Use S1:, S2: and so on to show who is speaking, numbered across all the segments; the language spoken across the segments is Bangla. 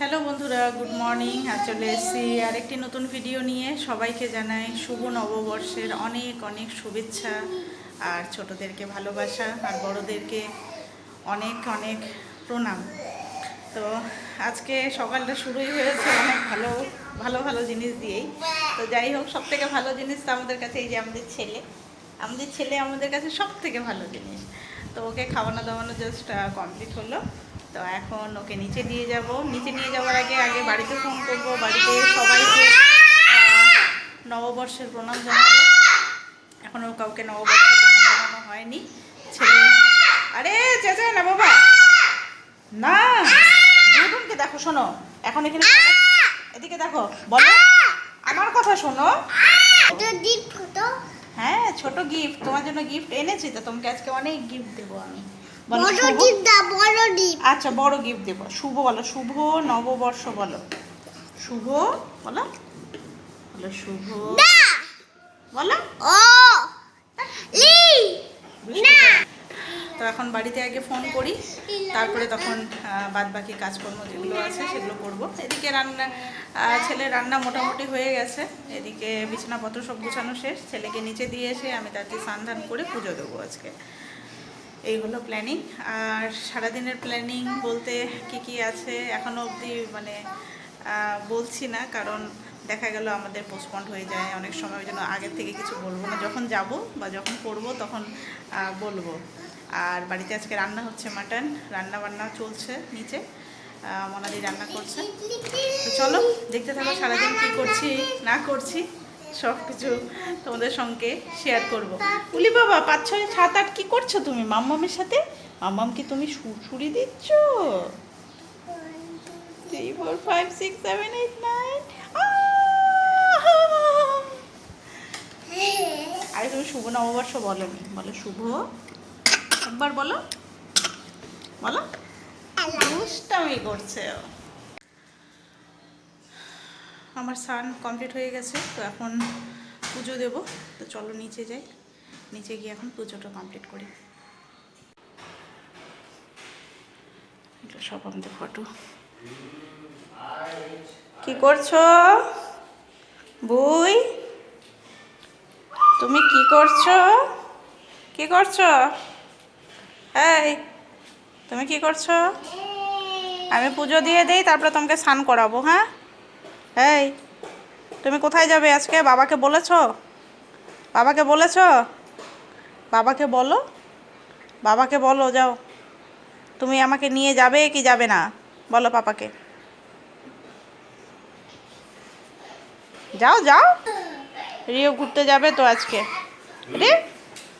S1: হ্যালো বন্ধুরা, গুড মর্নিং। আর চলে এসেছি আরেকটি নতুন ভিডিও নিয়ে। সবাইকে জানাই শুভ নববর্ষের অনেক অনেক শুভেচ্ছা আর ছোটদেরকে ভালোবাসা আর বড়দেরকে অনেক অনেক প্রণাম। তো আজকে সকালটা শুরুই হয়েছে অনেক ভালো ভালো ভালো জিনিস দিয়েই। তো যাই হোক সব থেকে ভালো জিনিস তো আমাদের কাছে এই যে আমাদের ছেলে। আমাদের ছেলে আমাদের কাছে সব থেকে ভালো জিনিস। তো ওকে খাওয়ানো দাওয়ানো জাস্ট কমপ্লিট হলো। তো এখন ওকে নিচে দিয়ে যাব। নিচে নিয়ে যাওয়ার আগে আগে বাড়িতে ফোন করব। বাড়িতে সবাইকে নববর্ষের প্রণাম জানাব। এখনও কাউকে নববর্ষের প্রণাম জানানো হয়নি। ছেলে আরে চেঁচা না বাবা। না দুজনকে দেখো শোনো। এখন এখানে এদিকে দেখো বলো। আমার কথা শোনো। হ্যাঁ ছোট গিফট তোমার জন্য গিফট এনেছি তো। তোমাকে আজকে অনেক গিফট দেবো আমি। আচ্ছা বড় গিফট দেবো। শুভ বলো শুভ নববর্ষ বলো। শুভ বলো বলো শুভ। বলো।
S2: ও লি না।
S1: তো এখন বাড়িতে আগে ফোন করি তারপরে তখন বাদ বাকি কাজকর্ম যেগুলো আছে সেগুলো করব। এদিকে রান্না ছেলের রান্না মোটামুটি হয়ে গেছে। এদিকে বিছানাপত্র সব গুছানো শেষ। ছেলেকে নিচে দিয়ে এসে আমি তাকে স্নান ধান করে পুজো দেবো আজকে। এই হলো প্ল্যানিং আর সারাদিনের প্ল্যানিং বলতে কি কি আছে এখনও অবধি মানে বলছি না, কারণ দেখা গেল আমাদের পোস্টপন্ড হয়ে যায় অনেক সময়, ওই জন্য আগের থেকে কিছু বলব না। যখন যাব বা যখন করব তখন বলব। আর বাড়িতে আজকে রান্না হচ্ছে মাটন রান্না বান্না চলছে নিচে মনাদি রান্না করছে। তো চলো, দেখতে থাকো সারাদিন কী করছি, না করছি। সব কিছু তোমাদের সঙ্গে শেয়ার করব। উলি বাবা পাঁচ ছয় সাত আট কী করছ তুমি? মাম্মামের সাথে? মাম্মামকে তুমি সুরসুরি দিচ্ছ? Three four five six seven eight nine আরে তুমি শুভ নববর্ষ বলো বলো শুভ। একবার বলো। বলো। দুষ্টামি করছে। আমার স্নান কমপ্লিট হয়ে গেছে, তো এখন পুজো দেব। তো চলো নিচে যাই। নিচে গিয়ে এখন পুজোটা কমপ্লিট করি। এগুলো সব আমাদের ফটো। কি করছ? বই, তুমি কি করছ? কি করছ? এই, তুমি কি করছ? আমি পুজো দিয়ে দেই, তারপরে তোমাকে স্নান করাবো হ্যাঁ? এই, তুমি কোথায় যাবে আজকে? বাবাকে বলেছ? বাবাকে বলেছ? বাবাকে বলো। বাবাকে বলো, যাও। তুমি আমাকে নিয়ে যাবে কি যাবে না? বলো পাপাকে। যাও যাও। রিও ঘুরতে যাবে তো আজকে। রে,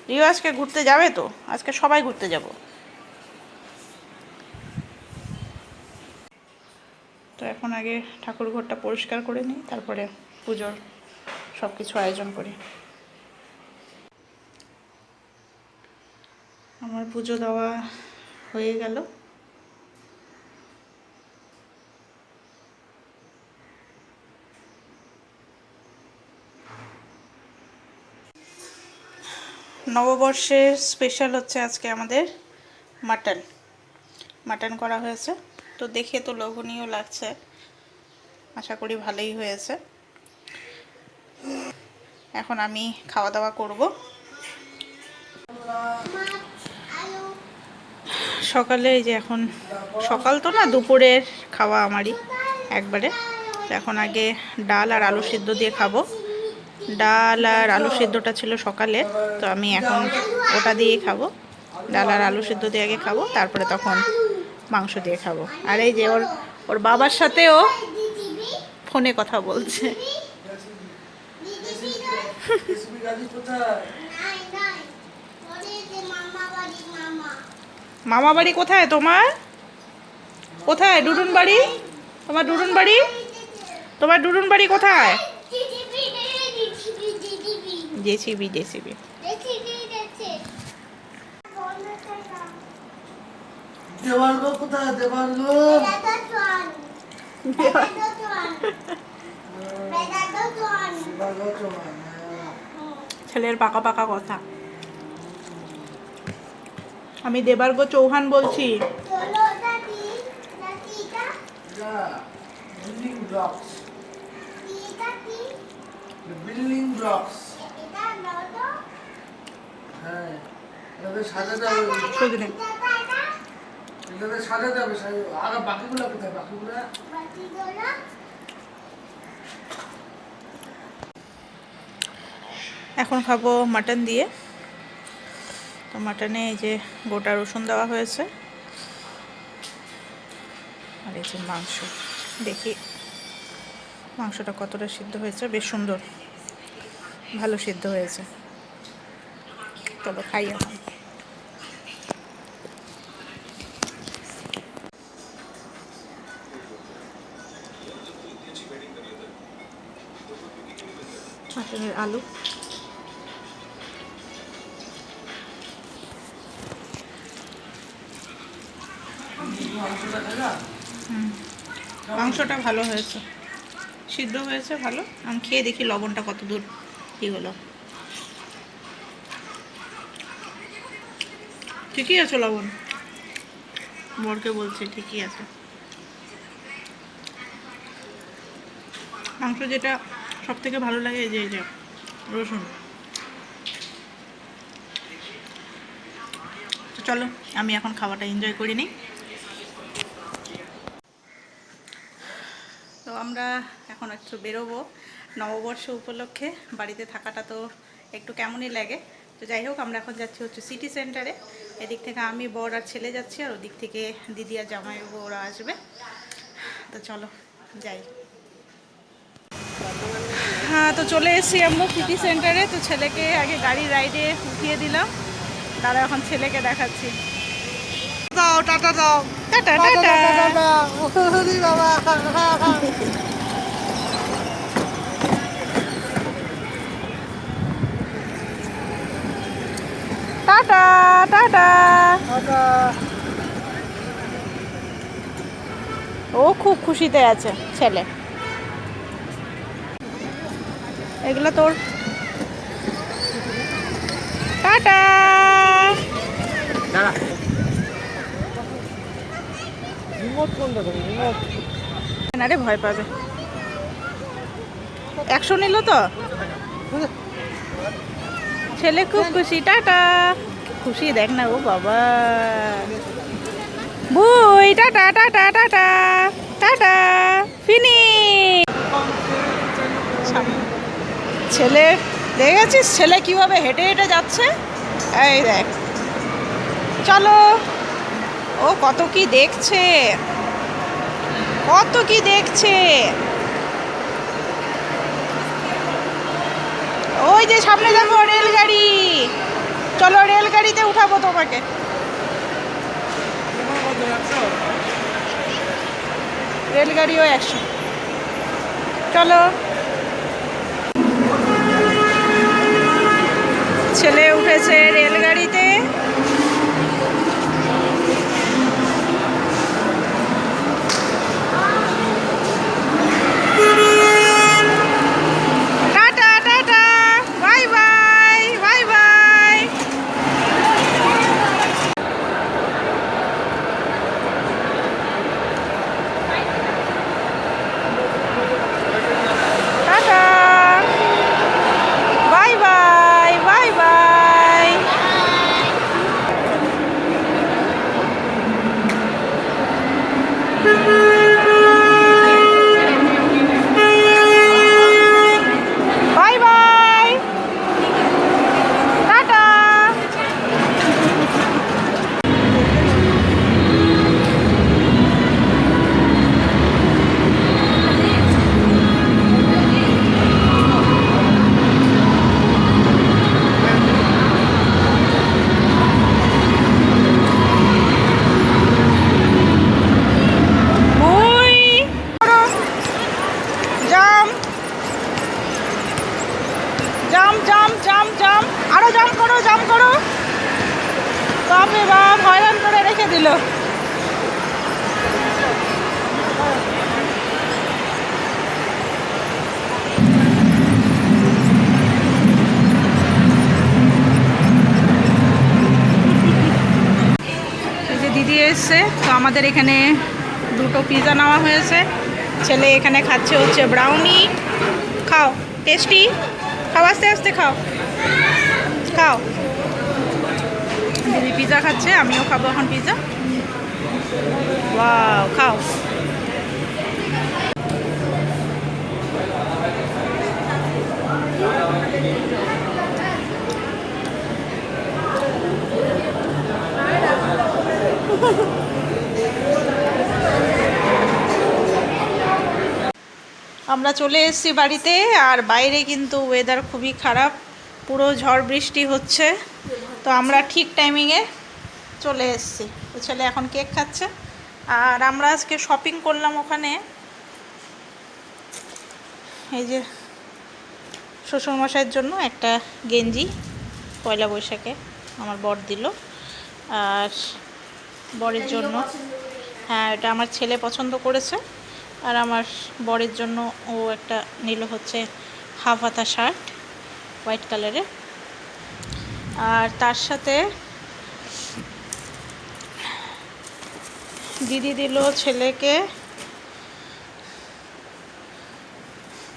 S1: রিও আজকে ঘুরতে যাবে তো? আজকে সবাই ঘুরতে যাব। তো এখন আগে ঠাকুর ঘরটা পরিষ্কার করে নিই, তারপরে পুজোর সব কিছু আয়োজন করি। আমার পুজো দেওয়া হয়ে গেল। নববর্ষের স্পেশাল হচ্ছে আজকে আমাদের মাটন। মাটন করা হয়েছে। তো দেখে তো লোভনীয় লাগছে। আশা করি ভালোই হয়েছে। এখন আমি খাওয়া দাওয়া করব। সকালে এই যে এখন, সকাল তো না, দুপুরের খাওয়া আমারই একবারে। এখন আগে ডাল আর আলু সিদ্ধ দিয়ে খাব। ডাল আর আলু সিদ্ধটা ছিল সকালে, তো আমি এখন ওটা দিয়েই খাব। ডাল আর আলু সিদ্ধ দিয়ে আগে খাব, তারপরে তখন মাংস দিয়ে খাব। আর এই যে ওর ওর বাবার সাথেও ফোনে কথা বলছে।
S2: মামা বাড়ি
S1: কোথায় তোমার? কোথায়? ডুডুন বাড়ি? তোমার ডুডুন বাড়ি? তোমার ডুডুন বাড়ি কোথায়? জেসিবি জেসিবি
S2: দিদিবি দেখছে বন্ধ থাকা
S3: কোথায়
S2: দাদা চল
S3: দেওয়ার্গ চৌহান
S1: ছেলের পাকা পাকা কথা। আমি দেবার্গ চৌহান বলছি।
S3: বিল্ডিং ব্লকস হ্যাঁ সাজাতে হবে। সাজাতে হবে আগে বাকিগুলো কোথায়? বাকিগুলো
S1: এখন খাব মাটন দিয়ে। তো মাটনে এই যে গোটা রসুন দেওয়া হয়েছে। আর এই যে মাংস। দেখি মাংসটা কতটা সিদ্ধ হয়েছে। বেশ সুন্দর। ভালো সিদ্ধ হয়েছে। চলো খাই এখন মাটনের আলু।
S3: মাংসটা
S1: ভালো হয়েছে। সিদ্ধ হয়েছে, ভালো। আমি খেয়ে দেখি লবণটা কত দূর কী হলো। ঠিকই আছে লবণ? বরকে বলছে ঠিকই আছে। মাংস যেটা সব থেকে ভালো লাগে এই যে এই যে, রসুন। চলো, আমি এখন খাওয়াটা এনজয় করি নিই। তো আমরা এখন একটু বেরোবো। নববর্ষ উপলক্ষে বাড়িতে থাকাটা তো একটু কেমনই লাগে। তো যাই হোক, আমরা এখন যাচ্ছি হচ্ছে সিটি সেন্টারে এদিক থেকে আমি বর আর ছেলে যাচ্ছি, আর ওদিক থেকে দিদি আর জামাই ওরা আসবে। তো চলো, যাই। তো চলে এসেছি আমরা সিটি সেন্টারে তো ছেলেকে আগে গাড়ি রাইডে উঠিয়ে দিলাম। দাদা এখন ছেলেকে দেখাচ্ছি।
S3: দাও টাটা দাও।
S1: Tata tata.
S3: বাবা।
S1: Tata tata.
S3: টাটা।
S1: ও খুব খুশিতে আছে ছেলে। এগুলো তোর। টাটা। না রে ভয় পাবে। একশো নিল তো? ছেলে খুব খুশি টাটা। খুশি দেখ না ও বাবা। বুই টাটা টাটা টাটা। টাটা। ফিনি ছেলে দেখে গেছিস ছেলে কীভাবে হেঁটে হেঁটে যাচ্ছে? এই দেখ। চলো। ও কত কি দেখছে। কত কি দেখছে। ওই যে সামনে দেখো রেলগাড়ি। চলো রেলগাড়িতে উঠাবো তোমাকে। রেলগাড়িও একশো। চলো। ছেলে উঠেছে রেলগাড়িতে tata tata bye bye bye bye tata bye bye bye bye bye bye tata ওই জাম জাম জাম জাম জাম আরও জাম করো জাম করো বাপরে বাপ করে দিল। দিদি এসছে, তো আমাদের এখানে দুটো পিৎজা নেওয়া হয়েছে। ছেলে এখানে খাচ্ছে হচ্ছে ব্রাউনি খাও টেস্টি খাও, আস্তে আস্তে খাও। খাও। দিদি পিৎজা খাচ্ছে, আমিও খাব এখন পিৎজা ওয়াও খাও। আমরা চলে এসেছি বাড়িতে, আর বাইরে কিন্তু ওয়েদার খুবই খারাপ। পুরো ঝড় বৃষ্টি হচ্ছে তো আমরা ঠিক টাইমিংয়ে চলে এসেছি। তো ছেলে এখন কেক খাচ্ছে আর আমরা আজকে শপিং করলাম ওখানে। এই যে শ্বশুরমশাইয়ের জন্য একটা গেঞ্জি পয়লা বৈশাখে আমার বর দিল। আর বরের জন্য হ্যাঁ এটা আমার ছেলে পছন্দ করেছে। আর আমার বরের জন্য ও একটা নিল হচ্ছে হাফ হাতা শার্ট। হোয়াইট কালারের আর তার সাথে দিদি দিল ছেলেকে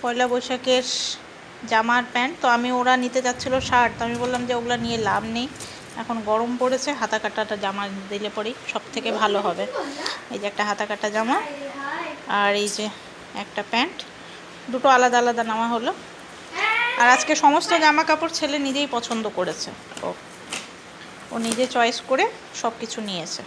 S1: পয়লা বৈশাখের জামার প্যান্ট। তো আমি ওরা নিতে যাচ্ছিল শার্ট। তো আমি বললাম যে ওগুলো নিয়ে লাভ নেই। এখন গরম পড়েছে, হাতা কাটাটা জামা দিলে পরেই সব থেকে ভালো হবে। এই যে একটা হাতা কাটা জামা আর এই যে একটা প্যান্ট। দুটো আলাদা আলাদা নেওয়া হলো। আর আজকে সমস্ত জামা কাপড় ছেলে নিজেই পছন্দ করেছে। ও ও নিজে চয়েস করে সব কিছু নিয়েছে।